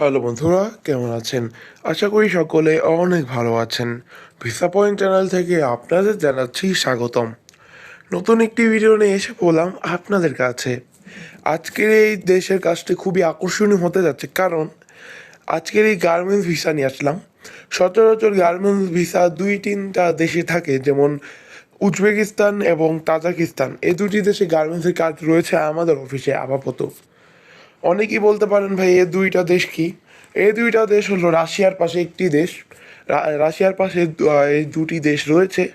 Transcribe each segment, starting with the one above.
Hello বন্ধুরা, কেমন আছেন? আশা করি সকলে অনেক ভালো আছেন। ভিসা পয়েন্ট চ্যানেল থেকে আপনাদের জানাচ্ছি স্বাগতম। নতুন একটি ভিডিও নিয়ে এসে পড়লাম আপনাদের কাছে। আজকের এই দেশের কাজটি খুবই আকর্ষণীয় হতে যাচ্ছে কারণ আজকের এই গার্মেন্টস ভিসা নিয়ে আসলাম। সচরাচর গার্মেন্টস ভিসা দুই তিনটা দেশে থাকে, যেমন উজবেকিস্তান এবং তাজাকিস্তান এই দুটি দেশে গার্মেন্টসের কাজ রয়েছে আমাদের অফিসে আপাতত। অনেকেই বলতে পারেন ভাই, এ দুইটা দেশ কি? এই দুইটা দেশ হলো রাশিয়ার পাশে একটি দেশ রাশিয়ার পাশে এই দুটি দেশ রয়েছে।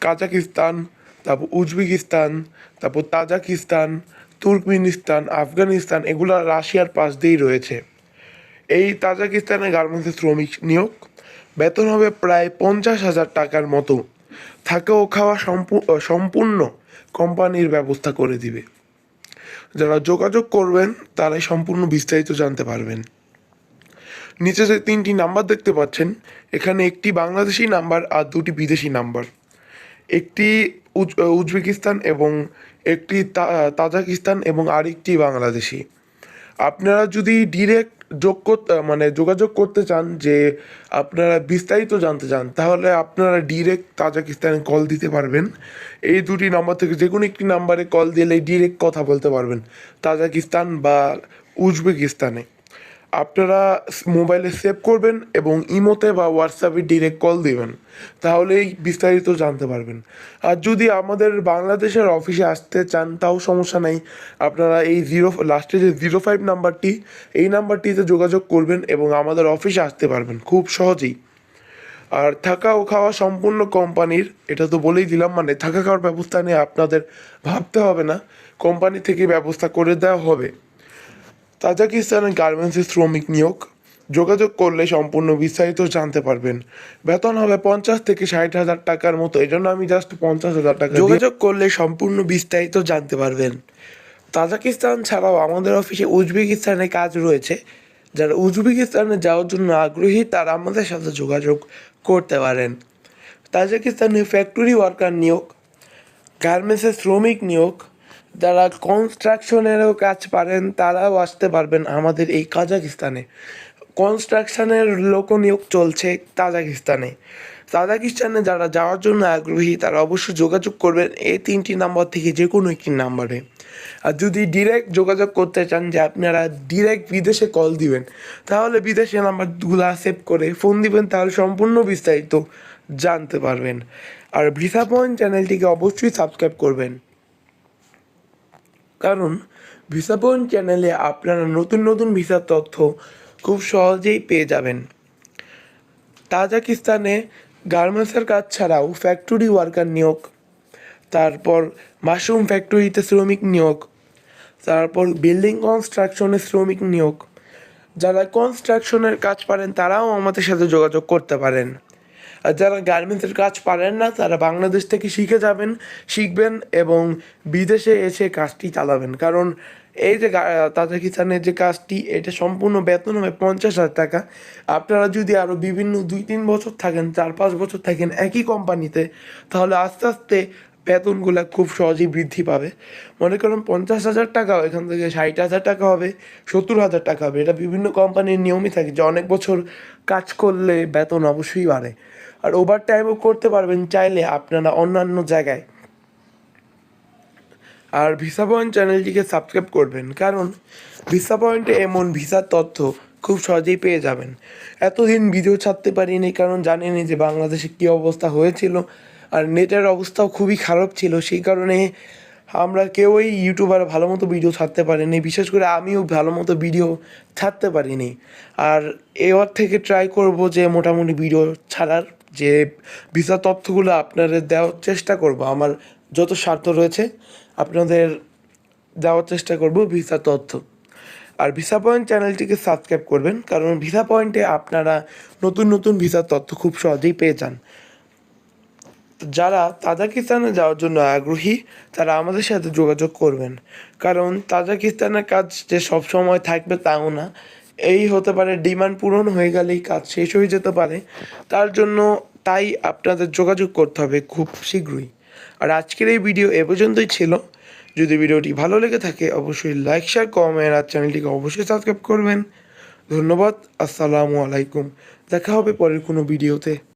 কাজাকিস্তান, তারপর উজবেকিস্তান, তারপর তাজাকিস্তান, তুর্কমেনিস্তান, আফগানিস্তান, এগুলো রাশিয়ার পাশ দিয়েই রয়েছে। এই তাজাকিস্তানের গার্মেন্টসের শ্রমিক নিয়োগ, বেতন হবে প্রায় পঞ্চাশ হাজার টাকার মতো। থাকা ও খাওয়া সম্পূ- সম্পূর্ণ কোম্পানির ব্যবস্থা করে দিবে। যারা যোগাযোগ করবেন, তারাই সম্পূর্ণ বিস্তারিত জানতে পারবেন। নিচে যে তিনটি নাম্বার দেখতে পাচ্ছেন, এখানে একটি বাংলাদেশি নাম্বার আর দুটি বিদেশি নাম্বার। একটি উজ- উজবেকিস্তান এবং একটি তাজাকিস্তান এবং আরেকটি বাংলাদেশি। আপনারা যদি ডিরেক্ট যোগ করতে মানে যোগাযোগ করতে চান যে আপনারা বিস্তারিত জানতে চান, তাহলে আপনারা ডিরেক্ট তাজাকিস্তানে কল দিতে পারবেন। এই দুটি নাম্বার থেকে যে কোনো একটি নাম্বারে কল দিলে ডিরেক্ট কথা বলতে পারবেন, তাজাকিস্তান বা উজবেকিস্তানে। আপনারা মোবাইলে সেভ করবেন এবং ইমোতে বা হোয়াটসঅ্যাপে ডিরেক্ট কল দিবেন। তাহলেই বিস্তারিত জানতে পারবেন। আর যদি আমাদের বাংলাদেশের অফিসে আসতে চান, তাও সমস্যা নাই। আপনারা এই জিরো লাস্টে যে জিরো ফাইভ নাম্বারটি এই নাম্বারটিতে যোগাযোগ করবেন এবং আমাদের অফিসে আসতে পারবেন খুব সহজেই। আর থাকা ও খাওয়া সম্পূর্ণ কোম্পানির, এটা তো বলেই দিলাম মানে থাকা খাওয়ার ব্যবস্থা নিয়ে আপনাদের ভাবতে হবে না। কোম্পানি থেকে ব্যবস্থা করে দেওয়া হবে। তাজাকিস্তানের গার্মেন্টসের শ্রমিক নিয়োগ। যোগাযোগ করলে সম্পূর্ণ বিস্তারিত জানতে পারবেন। বেতন হবে পঞ্চাশ থেকে ষাট হাজার টাকার মতো। এই জন্য আমি জাস্ট পঞ্চাশ হাজার টাকা যোগাযোগ করলে সম্পূর্ণ বিস্তারিত জানতে পারবেন। তাজাকিস্তান ছাড়াও আমাদের অফিসে উজবেকিস্তানে কাজ রয়েছে। যারা উজবেকিস্তানে যাওয়ার জন্য আগ্রহী, তারা আমাদের সাথে যোগাযোগ করতে পারেন। তাজাকিস্তানে ফ্যাক্টরি ওয়ার্কার নিয়োগ গার্মেন্টসের শ্রমিক নিয়োগ যারা কনস্ট্রাকশনেরও কাজ পারেন, তারাও আসতে পারবেন আমাদের এই কাজাকিস্তানে। কনস্ট্রাকশনের লোক নিয়োগ চলছে তাজাকিস্তানে। তাজাকিস্তানে যারা যাওয়ার জন্য আগ্রহী, তারা অবশ্যই যোগাযোগ করবেন এই তিনটি নাম্বার থেকে যে কোনো একটি নাম্বারে। আর যদি ডিরেক্ট যোগাযোগ করতে চান যে আপনারা ডিরেক্ট বিদেশে কল দিবেন, তাহলে বিদেশে নাম্বারগুলো সেভ করে ফোন দিবেন, তাহলে সম্পূর্ণ বিস্তারিত জানতে পারবেন। আর ভিসা পয়েন্ট চ্যানেলটিকে অবশ্যই সাবস্ক্রাইব করবেন। কারণ ভিসা পয়েন্ট চ্যানেলে আপনারা নতুন নতুন ভিসার তথ্য খুব সহজেই পেয়ে যাবেন। তাজাকিস্তানে গার্মেন্টসের কাজ ছাড়াও ফ্যাক্টরি ওয়ার্কার নিয়োগ, তারপর মাশরুম ফ্যাক্টরিতে শ্রমিক নিয়োগ, তারপর বিল্ডিং কনস্ট্রাকশনে শ্রমিক নিয়োগ। যারা কনস্ট্রাকশনের কাজ পারেন তারাও আমাদের সাথে যোগাযোগ করতে পারেন। যারা গার্মেন্টসের কাজ পারেন না, তারা বাংলাদেশ থেকে শিখে যাবেন, শিখবেন এবং বিদেশে এসে কাজটি চালাবেন। কারণ এই যে তাজাকিস্তানের যে কাজটি, এটা সম্পূর্ণ বেতন হবে পঞ্চাশ হাজার টাকা। আপনারা যদি আরও বিভিন্ন দুই তিন বছর থাকেন, চার পাঁচ বছর থাকেন একই কোম্পানিতে, তাহলে আস্তে আস্তে বেতনগুলো খুব সহজেই বৃদ্ধি পাবে। মনে করেন পঞ্চাশ হাজার টাকা, এখান থেকে ষাট হাজার টাকা হবে, সত্তর হাজার টাকা হবে। এটা বিভিন্ন কোম্পানির নিয়মই থাকে যে অনেক বছর কাজ করলে বেতন অবশ্যই বাড়ে। আর ওভার টাইমও করতে পারবেন চাইলে আপনারা অন্যান্য জায়গায়। আর ভিসা পয়েন্ট চ্যানেলটিকে সাবস্ক্রাইব করবেন, কারণ ভিসা পয়েন্টে এমন ভিসার তথ্য খুব সহজেই পেয়ে যাবেন। এতদিন ভিডিও ছাড়তে পারিনি, কারণ জানেনি যে বাংলাদেশে কী অবস্থা হয়েছিল। আর নেটের অবস্থাও খুবই খারাপ ছিল, সেই কারণে আমরা কেউই ইউটিউবার ভালো মতো ভিডিও ছাড়তে পারিনি, বিশেষ করে আমিও ভালো মতো ভিডিও ছাড়তে পারিনি। আর এবার থেকে ট্রাই করব যে মোটামুটি ভিডিও ছাড়ার যে ভিসা তথ্যগুলো আপনাদের দেওয়ার চেষ্টা করব, আমার যত স্বার্থ রয়েছে আপনাদের দেওয়ার চেষ্টা করব ভিসা তথ্য। আর ভিসা পয়েন্ট চ্যানেলটিকে সাবস্ক্রাইব করবেন, কারণ ভিসা পয়েন্টে আপনারা নতুন নতুন ভিসার তথ্য খুব সহজেই পেয়ে যান। যারা তাজাকিস্তানে যাওয়ার জন্য আগ্রহী, তারা আমাদের সাথে যোগাযোগ করবেন। কারণ তাজাকিস্তানের কাজ যে সব সময় থাকবে তাও না। এই হতে পারে ডিমান্ড পূরণ হয়ে গেলেই কাজ শেষ হয়ে যেতে পারে। তার জন্য তাই আপনাদের যোগাযোগ করতে হবে খুব শীঘ্রই। আর আজকের এই ভিডিও এ পর্যন্তই ছিল। যদি ভিডিওটি ভালো লেগে থাকে, অবশ্যই লাইক, শেয়ার, কমেন্ট, আর চ্যানেলটিকে অবশ্যই সাবস্ক্রাইব করবেন। ধন্যবাদ, আসসালামু আলাইকুম। দেখা হবে পরের কোনো ভিডিওতে।